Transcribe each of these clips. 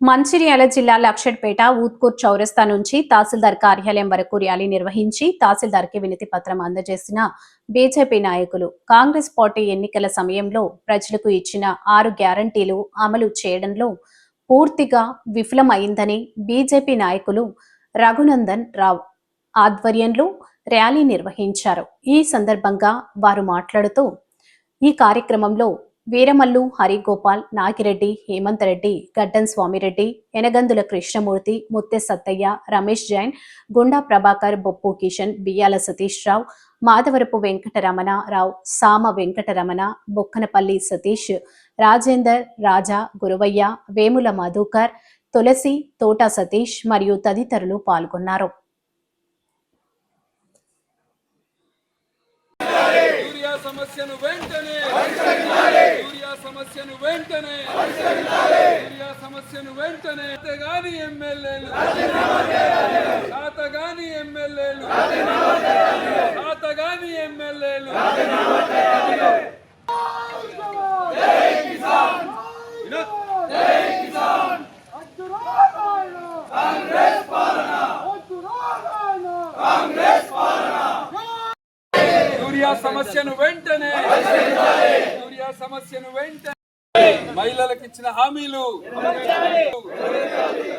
మంచిర్యాల జిల్లా లక్షడ్పేట ఊత్కూర్ చౌరస్తా నుంచి తహసీల్దార్ కార్యాలయం వరకు ర్యాలీ నిర్వహించి తహసీల్దార్కి వినతి పత్రం అందజేసిన బీజేపీ నాయకులు. కాంగ్రెస్ పార్టీ ఎన్నికల సమయంలో ప్రజలకు ఇచ్చిన ఆరు గ్యారంటీలు అమలు చేయడంలో పూర్తిగా విఫలమైందని బీజేపీ నాయకులు రఘునందన్ రావు ఆధ్వర్యంలో ర్యాలీ నిర్వహించారు. ఈ సందర్భంగా వారు మాట్లాడుతూ ఈ కార్యక్రమంలో వీరమల్లు హరిగోపాల్ నాగిరెడ్డి హేమంత్ రెడ్డి గడ్డన్ స్వామిరెడ్డి ఎనగందుల కృష్ణమూర్తి ముత్తె సత్తయ్య రమేష్ జైన్ గుండా ప్రభాకర్ బొప్పు కిషన్ బియ్యాల సతీష్ రావు మాధవరపు వెంకటరమణ రావు సామ వెంకటరమణ బొక్కనపల్లి సతీష్ రాజేందర్ రాజా గురువయ్య వేముల మధుకర్ తులసి తోట సతీష్ మరియు తదితరులు పాల్గొన్నారు యూరియా సమస్యను వెంటనే యూరియా సమస్యను వెంటనే యూరియా సమస్యను వెంటనే శాతగాని ఎమ్మెల్యేలు శాతగాని ఎమ్మెల్యేలు శాతగాని ఎమ్మెల్యేలు వినోద్ యూరియా సమస్యను వెంటనే యూరియా సమస్యను వెంటనే మహిళలకు ఇచ్చిన హామీలు.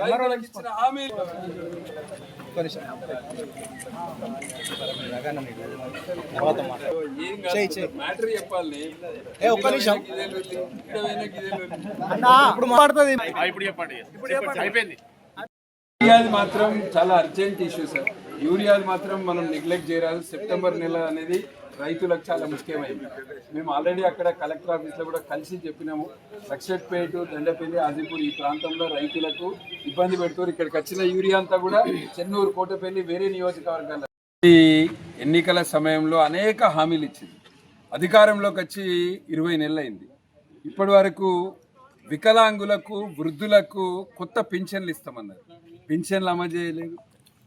రైతులకు ఇచ్చిన హామీలు. మ్యాటర్ చెప్పాలి. ఒక్క నిమిషం. ఇప్పుడు మాట్లాడుతుంది. ఇప్పుడు చెప్పండి. చెప్పండి. అయిపోయింది. యూరియాది మాత్రం చాలా అర్జెంట్ ఇష్యూ సార్. యూరియాది మాత్రం మనం నెగ్లెక్ట్ చేయరాదు సెప్టెంబర్ నెల అనేది రైతులకు చాలా ముఖ్యమైనది. మేము ఆల్రెడీ అక్కడ కలెక్టర్ ఆఫీస్లో కూడా కలిసి చెప్పినాము. లక్షట్పేట దండపల్లి ఆదిపూర్ ఈ ప్రాంతంలో రైతులకు ఇబ్బంది పెడుతున్నారు. ఇక్కడికి వచ్చిన యూరియా అంతా కూడా చెన్నూరు కోటపల్లి వేరే నియోజకవర్గాల ఈ ఎన్నికల సమయంలో అనేక హామీలు ఇచ్చింది. అధికారంలోకి వచ్చి ఇరవై నెలలైంది. ఇప్పటి వరకు వికలాంగులకు వృద్ధులకు కొత్త పెన్షన్లు ఇస్తామన్నారు. పెన్షన్లు అమలు చేయలేదు.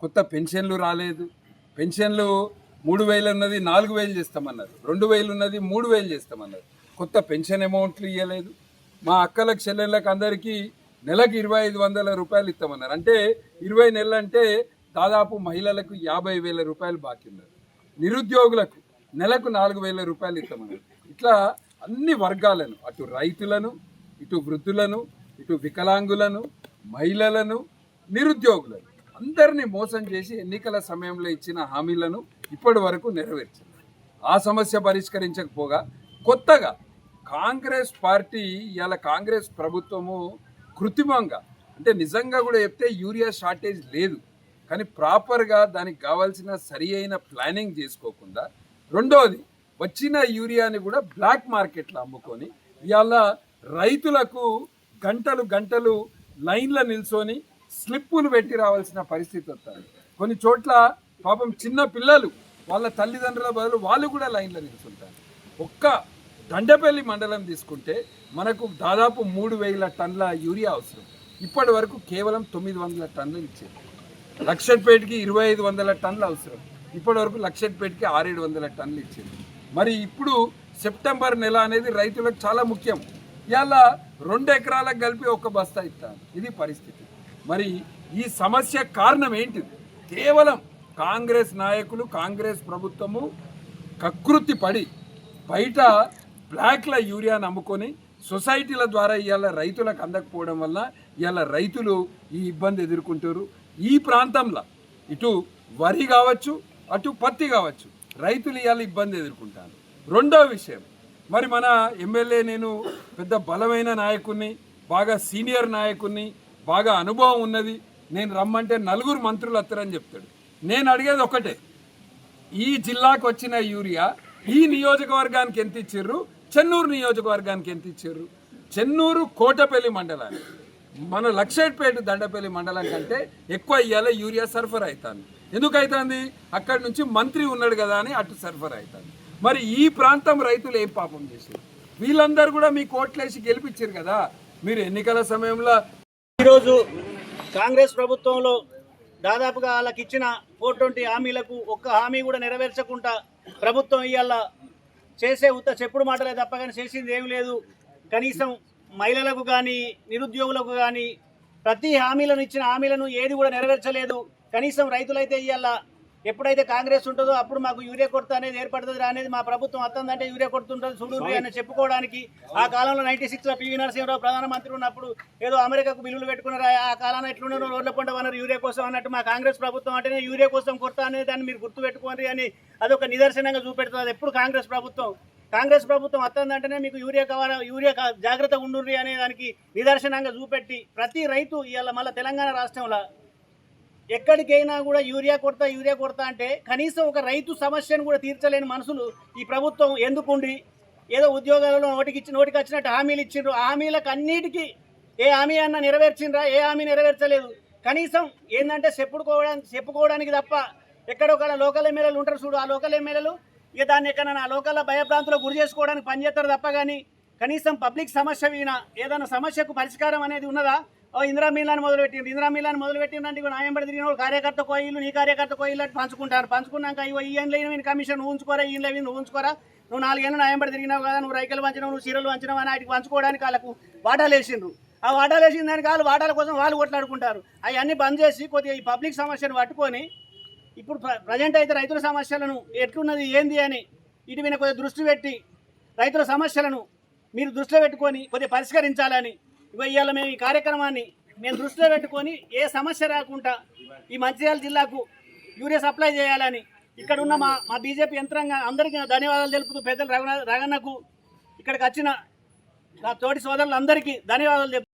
కొత్త పెన్షన్లు రాలేదు. పెన్షన్లు మూడు వేలు ఉన్నది నాలుగు వేలు చేస్తామన్నారు. రెండు వేలు ఉన్నది మూడు వేలు చేస్తామన్నారు. కొత్త పెన్షన్ అమౌంట్లు ఇవ్వలేదు మా అక్కలకు చెల్లెళ్ళకి అందరికీ నెలకు ఇరవై ఐదు వందల రూపాయలు ఇస్తామన్నారు. అంటే ఇరవై నెలలు అంటే దాదాపు మహిళలకు యాభై వేల రూపాయలు బాకీ ఉన్నారు నిరుద్యోగులకు నెలకు నాలుగు వేల రూపాయలు ఇస్తామన్నారు. ఇట్లా అన్ని వర్గాలను అటు రైతులను ఇటు వృద్ధులను ఇటు వికలాంగులను మహిళలను నిరుద్యోగులను అందరినీ మోసం చేసి ఎన్నికల సమయంలో ఇచ్చిన హామీలను ఇప్పటి వరకు నెరవేర్చింది. ఆ సమస్య పరిష్కరించకపోగా కొత్తగా కాంగ్రెస్ పార్టీ ఇవాళ కాంగ్రెస్ ప్రభుత్వము కృత్రిమంగా అంటే నిజంగా కూడా చెప్తే యూరియా షార్టేజ్ లేదు కానీ ప్రాపర్గా దానికి కావాల్సిన సరి అయిన ప్లానింగ్ చేసుకోకుండా రెండవది వచ్చిన యూరియాని కూడా బ్లాక్ మార్కెట్లో అమ్ముకొని ఇవాళ రైతులకు గంటలు గంటలు లైన్లో నిల్చొని స్లిప్పులు పెట్టి రావాల్సిన పరిస్థితి వస్తుంది. కొన్ని చోట్ల పాపం చిన్న పిల్లలు వాళ్ళ తల్లిదండ్రుల బదులు వాళ్ళు కూడా లైన్లో నిలుచుంటారు. ఒక్క దండపల్లి మండలం తీసుకుంటే మనకు దాదాపు మూడు వేల టన్నుల యూరియా అవసరం. ఇప్పటి వరకు కేవలం తొమ్మిది వందల టన్నులు ఇచ్చేది లక్షపేటకి ఇరవై ఐదు వందల టన్నులు అవసరం. ఇప్పటి వరకు లక్షపేటకి ఆరేడు వందల టన్నులు ఇచ్చింది మరి ఇప్పుడు సెప్టెంబర్ నెల అనేది రైతులకు చాలా ముఖ్యం. ఇవాళ రెండు ఎకరాలకు కలిపి ఒక బస్తా ఇస్తాను. ఇది పరిస్థితి. మరి ఈ సమస్య కారణం ఏంటిది? కేవలం కాంగ్రెస్ నాయకులు కాంగ్రెస్ ప్రభుత్వము కకృతి పడి బయట బ్లాక్ల యూరియాను అమ్ముకొని సొసైటీల ద్వారా ఇవాళ రైతులకు అందకపోవడం వల్ల ఇవాళ రైతులు ఈ ఇబ్బంది ఎదుర్కొంటారు ఈ ప్రాంతంలో ఇటు వరి కావచ్చు అటు పత్తి కావచ్చు రైతులు ఇవాళ ఇబ్బంది ఎదుర్కొంటారు. రెండో విషయం మరి మన ఎమ్మెల్యే నేను పెద్ద బలమైన నాయకుడిని బాగా సీనియర్ నాయకుడిని బాగా అనుభవం ఉన్నది. నేను రమ్మంటే నలుగురు మంత్రులు వస్తారని చెప్తాడు. నేను అడిగేది ఒకటే ఈ జిల్లాకు వచ్చిన యూరియా ఈ నియోజకవర్గానికి ఎంత ఇచ్చారు చెన్నూరు నియోజకవర్గానికి ఎంత ఇచ్చారు చెన్నూరు కోటపల్లి మండలానికి. మన లక్షేట్పేట దండపల్లి మండలం కంటే ఎక్కువ ఇయ్యాల యూరియా సరఫరా అవుతుంది ఎందుకు అవుతుంది అక్కడి నుంచి మంత్రి ఉన్నాడు కదా అని అటు సరఫరా అవుతుంది మరి ఈ ప్రాంతం రైతులు ఏం పాపం చేశారు? వీళ్ళందరూ కూడా మీ కోట్లేసి గెలిపించారు కదా. మీరు ఎన్నికల సమయంలో ఈరోజు కాంగ్రెస్ ప్రభుత్వంలో దాదాపుగా వాళ్ళకి ఇచ్చిన ఫోర్ ట్వంటీ హామీలకు ఒక్క హామీ కూడా నెరవేర్చకుండా ప్రభుత్వం ఇవాళ చేసే ఉత్త చెప్పుడు మాటలే తప్ప కానీ చేసింది ఏం లేదు. కనీసం మహిళలకు కానీ నిరుద్యోగులకు కానీ ప్రతి హామీలను ఇచ్చిన హామీలను ఏది కూడా నెరవేర్చలేదు. కనీసం రైతులైతే ఇవాళ ఎప్పుడైతే కాంగ్రెస్ ఉంటుందో అప్పుడు మాకు యూరియా కొరత అనేది ఏర్పడుతుంది అనేది మా ప్రభుత్వం అత్తందంటే యూరియా కొడుతుంటుంది చూడు అని చెప్పుకోవడానికి. ఆ కాలంలో నైన్టీ సిక్స్లో పివి నరసింహరావు ప్రధానమంత్రి ఉన్నప్పుడు ఏదో అమెరికాకు బిల్లులు పెట్టుకున్నారు ఆ- కాలంలో ఎట్లున్నారో రోడ్ల పంట అన్నారు యూరియా కోసం అన్నట్టు మా కాంగ్రెస్ ప్రభుత్వం అంటేనే యూరియా కోసం కొరత అనేది దాన్ని మీరు గుర్తు పెట్టుకోండి అని అదొక నిదర్శనంగా చూపెడుతుంది. అది ఎప్పుడు కాంగ్రెస్ ప్రభుత్వం? కాంగ్రెస్ ప్రభుత్వం వస్తుందంటేనే మీకు యూరియా కావాలా యూరియా జాగ్రత్తగా ఉండుర్రి అనే దానికి నిదర్శనంగా చూపెట్టి ప్రతి రైతు ఇవాళ మళ్ళీ తెలంగాణ రాష్ట్రంలో ఎక్కడికైనా కూడా యూరియా కొడతా యూరియా కొడతా అంటే కనీసం ఒక రైతు సమస్యను కూడా తీర్చలేని మనుషులు ఈ ప్రభుత్వం ఎందుకుండి? ఏదో ఉద్యోగాలలో నోటికి ఇచ్చి నోటికి వచ్చినట్టు హామీలు ఇచ్చిండ్రు. ఆ హామీలకు అన్నిటికీ ఏ హామీ అన్న నెరవేర్చిండ్రా? ఏ హామీ నెరవేర్చలేదు. కనీసం ఏంటంటే చెప్పుకోవడానికి చెప్పుకోవడానికి తప్ప ఎక్కడొక్కడ లోకల్ ఎమ్మెల్యేలు ఉంటారు చూడు. ఆ లోకల్ ఎమ్మెల్యేలు ఇక దాన్ని ఎక్కడైనా ఆ లోకల్ భయప్రాంతంలో గురి చేసుకోవడానికి పనిచేస్తారు తప్ప కానీ కనీసం పబ్లిక్ సమస్య వినా ఏదైనా సమస్యకు పరిష్కారం అనేది ఉన్నదా? ఇందిరా మీలాన్ని మొదలుపెట్టింది ఇందిరా మీలాన్ని మొదలుపెట్టిందంటే ఇక నాయంబడి తిరిగిన వాళ్ళు కార్యకర్త కోయిలు నీ కార్యకర్త కోయిలు అంటే పంచుకుంటారు. పంచుకున్నాక ఇవ్వ ఈ ఏం లేని కమిషన్ నువ్వు ఉంచుకోరా ఈ లేని నువ్వు ఉంచుకోరా. నువ్వు నాలుగేళ్ళు నాయంబడి తిరిగినావు కదా నువ్వు రైకలు పంచినావు నువ్వు చీరలు పంచినావు అని వాటికి పంచుకోవడానికి వాళ్ళకు వాటాలు వేసిండ్రు. ఆ వాటాలు వేసిన దానికి వాళ్ళు వాటాల కోసం వాళ్ళు కొట్లాడుకుంటారు. అవన్నీ బంద్ చేసి కొద్దిగా ఈ పబ్లిక్ సమస్యను పట్టుకొని ఇప్పుడు ప్రజెంట్ అయితే రైతుల సమస్యలను ఎట్లున్నది ఏంది అని ఇటు మీద కొద్దిగా దృష్టి పెట్టి రైతుల సమస్యలను మీరు దృష్టిలో పెట్టుకొని కొద్దిగా పరిష్కరించాలని ఇవాళ మేము ఈ కార్యక్రమాన్ని మేము దృష్టిలో పెట్టుకొని ఏ సమస్య రాకుండా ఈ మంచిర్యాల జిల్లాకు యూరియా సప్లై చేయాలని ఇక్కడ ఉన్న మా మా బీజేపీ యంత్రాంగం అందరికీ ధన్యవాదాలు తెలుపుతూ పెద్దలు రఘునాథ్ రగన్నకు ఇక్కడికి వచ్చిన నా తోటి సోదరులందరికీ ధన్యవాదాలు తెలుపు